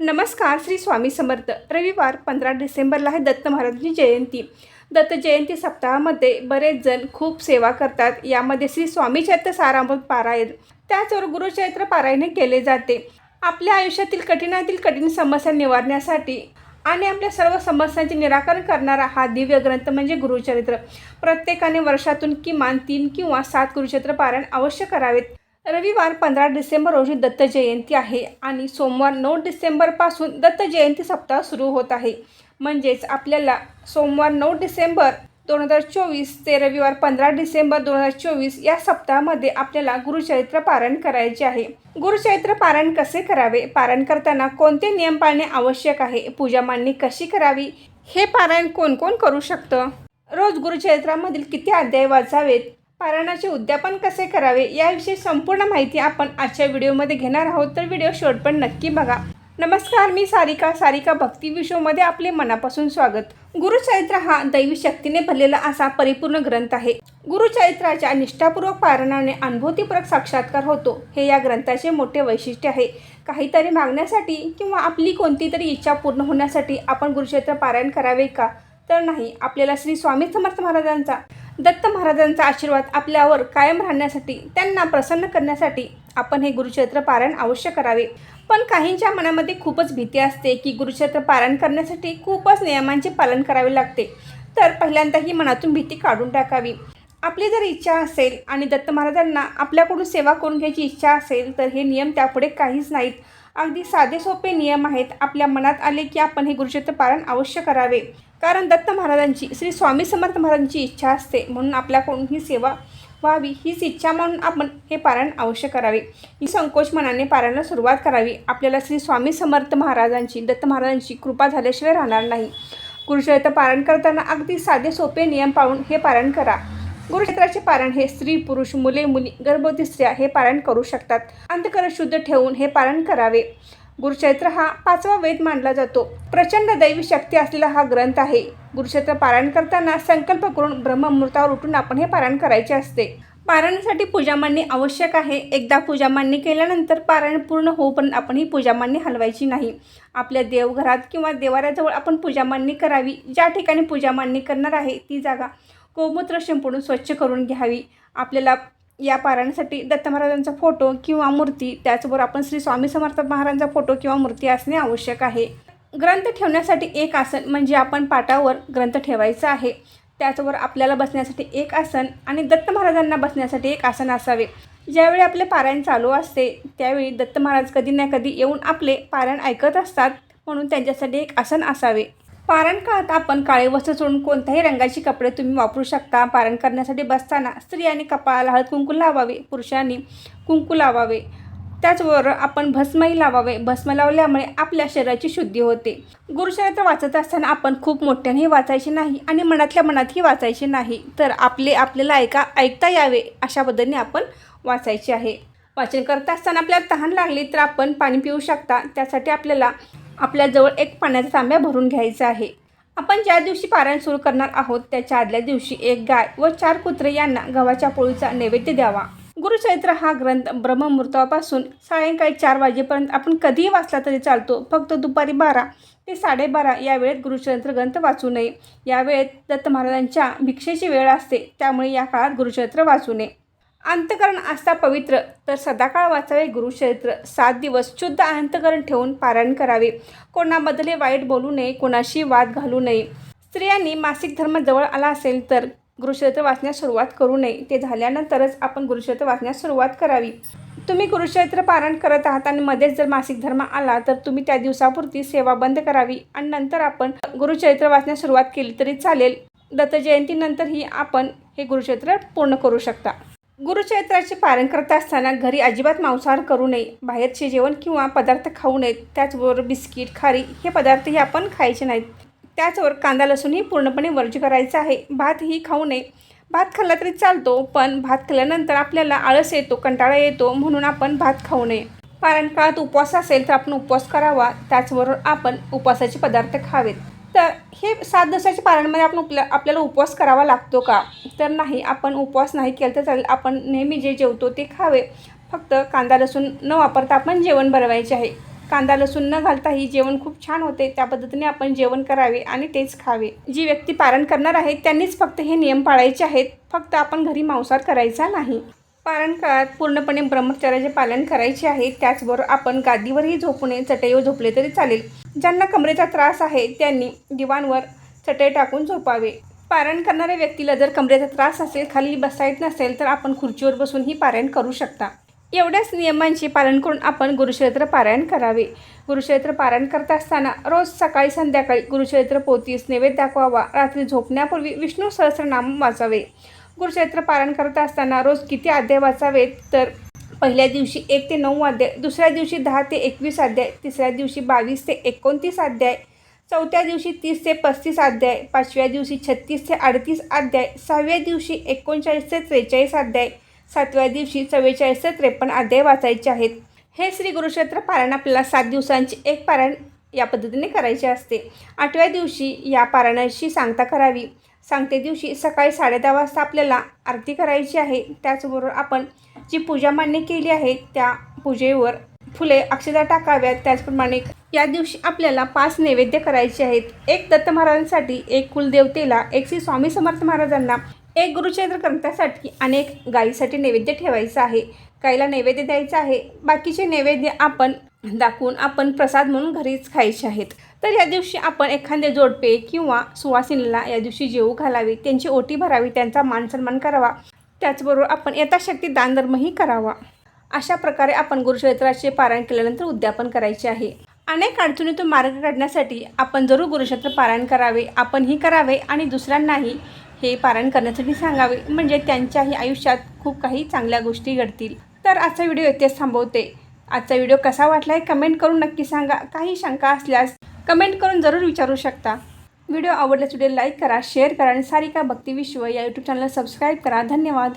नमस्कार श्री स्वामी समर्थ. रविवार पंधरा डिसेंबरला आहे दत्त महाराजांची जयंती. दत्त जयंती सप्ताहामध्ये बरेच जण खूप सेवा करतात. यामध्ये श्री स्वामी चैत्र सारामृत पारायण. त्याचवर गुरुचैत्र पारायण केले जाते. आपल्या आयुष्यातील कठीणातील कठीण समस्या निवारण्यासाठी आणि आपल्या सर्व समस्यांचे निराकरण करणारा हा दिव्य ग्रंथ म्हणजे गुरुचरित्र. प्रत्येकाने वर्षातून किमान तीन किंवा सात गुरुचरित्र पारायण अवश्य करावेत. रविवार पंधरा डिसेंबर रोजी दत्त जयंती आहे आणि सोमवार नऊ डिसेंबरपासून दत्त जयंती सप्ताह सुरू होत आहे. म्हणजेच आपल्याला सोमवार नऊ डिसेंबर दोन हजार चोवीस ते रविवार पंधरा डिसेंबर दोन हजार चोवीस या सप्ताहामध्ये आपल्याला गुरुचरित्र पारायण करायचे आहे. गुरुचरित्र पारायण कसे करावे? पारायण करताना कोणते नियम पाळणे आवश्यक आहे? पूजा मांडणी कशी करावी? हे पारायण कोण कोण करू शकतं? रोज गुरुचरित्रामधील किती अध्याय वाचावेत? पारायणाचे उद्यापन कसे करावे याविषयी संपूर्ण माहिती आपण आजच्या व्हिडिओमध्ये घेणार आहोत. तर व्हिडिओ शेवट पण नक्की बघा. नमस्कार मी सारिका. सारिका भक्ती विश्वमध्ये आपले मनापासून स्वागत. गुरुचरित्र हा दैवी शक्तीने भरलेला असा परिपूर्ण ग्रंथ आहे. गुरुचरित्राच्या निष्ठापूर्वक पारणाने अनुभूतीपूर्वक साक्षात्कार होतो. हे या ग्रंथाचे मोठे वैशिष्ट्य आहे. काहीतरी मागण्यासाठी किंवा आपली कोणती तरी इच्छा पूर्ण होण्यासाठी आपण गुरुचरित्र पारायण करावे का? तर नाही. आपल्याला श्री स्वामी समर्थ महाराजांचा दत्त महाराजांचा आशीर्वाद आपल्यावर कायम राहण्यासाठी त्यांना प्रसन्न करण्यासाठी आपण हे गुरुक्षेत्र पारायण अवश्य करावे. पण काहींच्या मनामध्ये खूपच भीती असते की गुरुक्षेत्र पारायण करण्यासाठी खूपच नियमांचे पालन करावे लागते. तर पहिल्यांदा ही मनातून भीती काढून टाकावी. आपली जर इच्छा असेल आणि दत्त महाराजांना आपल्याकडून सेवा करून घ्यायची इच्छा असेल तर हे नियम त्यापुढे काहीच नाहीत. अगदी साधे सोपे नियम आहेत. आपल्या मनात आले की आपण हे गुरुचरित्र पालन अवश्य करावे. कारण दत्त महाराजांची श्री स्वामी समर्थ महाराजांची इच्छा असते. म्हणून आपल्याकडून ही सेवा व्हावी हीच इच्छा म्हणून आपण हे पारायण अवश्य करावे. ही संकोच मनाने पारायणाला सुरुवात करावी. आपल्याला श्री स्वामी समर्थ महाराजांची दत्त महाराजांची कृपा झाल्याशिवाय राहणार नाही. गुरुचरित्र पारायण करताना अगदी साधे सोपे नियम पाळून हे पारायण करा. गुरुक्षेत्राचे पारण हे स्त्री पुरुष मुले मुली गर्भवती स्त्रिया हे पारण करू शकतात. अंतकरण शुद्ध ठेवून हे पारण करावे. गुरुक्षेत्र हा पाचवा वेद मानला जातो. प्रचंड दैवी शक्ती असलेला हा ग्रंथ आहे. गुरुक्षेत्र पारायण करताना संकल्प करून ब्रह्ममुहूर्तावर उठून आपण हे पारायण करायचे असते. पारायणासाठी पूजा मांडणी आवश्यक आहे. एकदा पूजा मांडणी केल्यानंतर पारायण पूर्ण होऊपर्यंत आपण ही पूजा मांडणी हलवायची नाही. आपल्या देवघरात किंवा देवाऱ्याजवळ आपण पूजा मांडणी करावी. ज्या ठिकाणी पूजा मांडणी करणार आहे ती जागा गोमूत्र शिंपडून स्वच्छ करून घ्यावी. आपल्याला या पारायणासाठी दत्त महाराजांचा फोटो किंवा मूर्ती त्याचबरोबर आपण श्री स्वामी समर्थ महाराजांचा फोटो किंवा मूर्ती असणे आवश्यक आहे. ग्रंथ ठेवण्यासाठी एक आसन म्हणजे आपण पाटावर ग्रंथ ठेवायचा आहे. त्याचबरोबर आपल्याला बसण्यासाठी एक आसन आणि दत्त महाराजांना बसण्यासाठी एक आसन असावे. ज्यावेळी आपले पारायण चालू असते त्यावेळी दत्त महाराज कधी ना कधी येऊन आपले पारायण ऐकत असतात म्हणून त्यांच्यासाठी एक आसन असावे. पारण काळात आपण काळे वस्त्र सोडून कोणत्याही रंगाची कपडे तुम्ही वापरू शकता. पारण करण्यासाठी बसताना स्त्रियांनी कपाळाला हळद कुंकू लावावे पुरुषांनी कुंकू लावावे. त्याचबरोबर आपण भस्मही लावावे. भस्म लावल्यामुळे आपल्या शरीराची शुद्धी होते. गुरुचरित्र वाचत असताना आपण खूप मोठ्यानेही वाचायचे नाही आणि मनातल्या मनातही वाचायचे नाही. तर आपले आपल्याला ऐका ऐकता यावे अशा पद्धतीने आपण वाचायचे आहे. वाचन करत असताना आपल्याला तहान लागली तर आपण पाणी पिऊ शकता. त्यासाठी आपल्याला आपल्याजवळ एक पाण्याचा तांब्या भरून घ्यायचा आहे. आपण ज्या दिवशी पारायण सुरू करणार आहोत त्याच्या आदल्या दिवशी एक गाय व चार कुत्रे यांना गव्हाच्या पोळीचा नैवेद्य द्यावा. गुरुचरित्र हा ग्रंथ ब्रह्ममुहूर्तापासून सायंकाळी चार वाजेपर्यंत आपण कधीही वाचला तरी चालतो. फक्त दुपारी बारा ते साडेबारा या वेळेत गुरुचरित्र ग्रंथ वाचू नये. या वेळेत दत्त महाराजांच्या भिक्षेची वेळ असते त्यामुळे या काळात गुरुचरित्र वाचू नये. अंतकरण असता पवित्र तर सदाकाळ वाचावे गुरुचरित्र. सात दिवस शुद्ध अंतकरण ठेवून पारायण करावे. कोणाबद्दल वाईट बोलू नये कोणाशी वाद घालू नये. स्त्रियांनी मासिक धर्म जवळ आला असेल तर गुरुचरित्र वाचण्यास सुरुवात करू नये. ते झाल्यानंतरच आपण गुरुचरित्र वाचण्यास सुरुवात करावी. तुम्ही गुरुचरित्र पारायण करत आहात आणि मध्येच जर मासिक धर्म आला तर तुम्ही त्या दिवसापुरती सेवा बंद करावी आणि नंतर आपण गुरुचरित्र वाचण्यास सुरुवात केली तरी चालेल. दत्त जयंतीनंतरही आपण हे गुरुक्षेत्र पूर्ण करू शकता. गुरुचरित्राचे पारण करत असताना घरी अजिबात मांसाहार करू नये बाहेरचे जेवण किंवा पदार्थ खाऊ नयेत. त्याचबरोबर बिस्किट खारी हे पदार्थही आपण खायचे नाहीत. त्याचबरोबर कांदा लसूणही पूर्णपणे वर्ज करायचा आहे. भातही खाऊ नये. भात खाल्ला तरी चालतो पण भात खाल्ल्यानंतर आपल्याला आळस येतो कंटाळा येतो म्हणून आपण भात खाऊ नये. पारण काळात उपवास असेल तर आपण उपवास करावा. त्याचबरोबर आपण उपवासाचे पदार्थ खावेत. तर हे सात दिवसाच्या पारायणमध्ये आपण उपल्या आपल्याला उपवास करावा लागतो का? तर नाही आपण उपवास नाही केला तर चालेल. आपण नेहमी जे जेवतो ते खावे. फक्त कांदा लसूण न वापरता आपण जेवण बनवायचे आहे. कांदा लसूण न घालताही जेवण खूप छान होते. त्या पद्धतीने आपण जेवण करावे आणि तेच खावे. जी व्यक्ती पारण करणार आहे त्यांनीच फक्त हे नियम पाळायचे आहेत. फक्त आपण घरी मांसाहार करायचा नाही. पारण काळात पूर्णपणे ब्रह्मचर्याचे पालन करायचे आहे. त्याचबरोबर आपण गादीवरही झोपू नये चटईवर झोपले तरी चालेल. ज्यांना कमरेचा त्रास आहे त्यांनी दिवाणवर चटई टाकून झोपावे. पारायण करणाऱ्या व्यक्तीला जर कमरेचा त्रास असेल खाली बसता येत नसेल तर आपण खुर्चीवर बसूनही पारायण करू शकता. एवढ्याच नियमांचे पालन करून आपण गुरुचरित्र पारायण करावे. गुरुचरित्र पारायण करत असताना रोज सकाळी संध्याकाळी गुरुचरित्र पोतीस नैवेद्य दाखवावा रात्री झोपण्यापूर्वी विष्णू सहस्रनाम वाचावे. गुरुचरित्र पारायण करत असताना रोज किती अध्याय वाचावेत तर पहिल्या दिवशी एक ते नऊ अध्याय दुसऱ्या दिवशी दहा ते एकवीस अध्याय तिसऱ्या दिवशी बावीस ते एकोणतीस अध्याय चौथ्या दिवशी तीस ते पस्तीस अध्याय पाचव्या दिवशी छत्तीस ते अडतीस अध्याय सहाव्या दिवशी एकोणचाळीस ते त्रेचाळीस अध्याय सातव्या दिवशी चव्वेचाळीस ते त्रेपन्न अध्याय वाचायचे आहेत. हे श्री गुरुक्षेत्र पारायण आपल्याला सात दिवसांचे एक पारायण या पद्धतीने करायचे असते. आठव्या दिवशी या पारायणाची सांगता करावी. सांगते दिवशी सकाळी साडेदहा वाजता आपल्याला आरती करायची आहे. त्याचबरोबर आपण जी पूजा मान्य केली आहे त्या पूजेवर फुले अक्षदा टाकाव्यात. त्याचप्रमाणे या दिवशी आपल्याला पाच नैवेद्य करायचे आहेत. एक दत्त महाराजांसाठी एक कुलदेवतेला एक श्री स्वामी समर्थ महाराजांना एक गुरुचरित्र ग्रंथासाठी आणि एक गाईसाठी नैवेद्य ठेवायचं आहे. गाईला नैवेद्य द्यायचं आहे. बाकीचे नैवेद्य आपण दाखवून आपण प्रसाद म्हणून घरीच खायचे आहेत. तर या दिवशी आपण एखादे जोडपे किंवा सुवासिनीला या दिवशी जेवू घालावी त्यांची ओटी भरावी त्यांचा मान सन्मान करावा. त्याचबरोबर आपण यथाशक्ती दानधर्मही करावा. अशा प्रकारे आपण गुरुक्षेत्राचे पारायण केल्यानंतर उद्यापन करायचे आहे. अनेक अडचणीतून मार्ग काढण्यासाठी आपण जरूर गुरुक्षेत्र पारायण करावे आपणही करावे आणि दुसऱ्यांनाही हे पारायण करण्यासाठी सांगावे. म्हणजे त्यांच्याही आयुष्यात खूप काही चांगल्या गोष्टी घडतील. तर आजचा व्हिडिओ येथेच थांबवते. आजचा व्हिडिओ कसा वाटला आहे कमेंट करून नक्की सांगा. काही शंका असल्यास कमेंट करून जरूर विचारू शकता. व्हिडिओ आवडल्यास व्हिडिओ लाईक करा शेअर करा आणि सारिका भक्ती विश्व या यूट्यूब चॅनलला सबस्क्राईब करा. धन्यवाद.